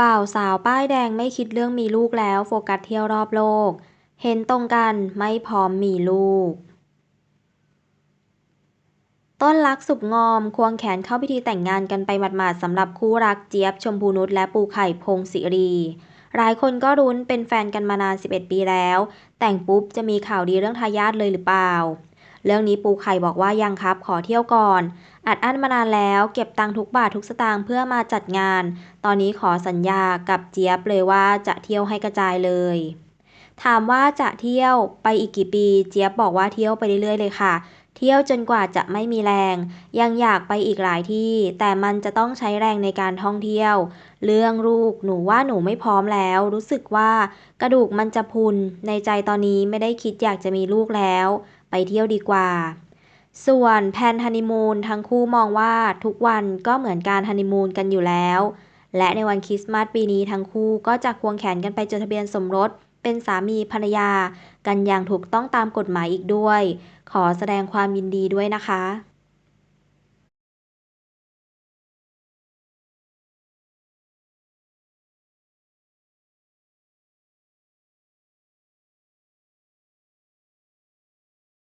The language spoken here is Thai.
บ่าวสาวป้ายแดงไม่คิดเรื่องมีลูกแล้ว โฟกัสเที่ยวรอบโลก เห็นตรงกันไม่พร้อมมีลูก ต้นรักสุกงอม ควงแขนเข้าพิธีแต่งงานกันไปหมาดๆสำหรับคู่รักเจี๊ยบชมพูนุชและปูไข่พงศิรีหลายคนก็รุ้นเป็นแฟนกันมานาน 11 ปีแล้ว แต่งปุ๊บจะมีข่าวดีเรื่องทายาทเลยหรือเปล่า เรื่องนี้ปูไข่บอกว่ายังครับขอเที่ยวก่อน อัดอั้นมานานแล้วเก็บตังทุกบาททุกสตางค์เพื่อมาจัดงาน ตอนนี้ขอสัญญากับเจี๊ยบเลยว่าจะเที่ยวให้กระจายเลย ถามว่าจะเที่ยวไปอีกกี่ปี เจี๊ยบบอกว่าเที่ยวไปเรื่อยๆเลยค่ะ เที่ยวจนกว่าจะไม่มีแรง ยังอยากไปอีกหลายที่ แต่มันจะต้องใช้แรงในการท่องเที่ยว เรื่องลูกหนูว่าหนูไม่พร้อมแล้ว รู้สึกว่ากระดูกมันจะพุนในใจตอนนี้ไม่ได้คิดอยากจะมีลูกแล้ว ไปเที่ยวดีกว่า ส่วนแพนฮันนีมูนทั้งคู่มองว่าทุกวันก็เหมือนการฮันนีมูนกันอยู่แล้ว และในวันคริสต์มาสปีนี้ทั้งคู่ก็จะควงแขนกันไปจดทะเบียนสมรสเป็นสามีภรรยา กันอย่างถูกต้องตามกฎหมายอีกด้วย ขอแสดงความยินดีด้วยนะคะ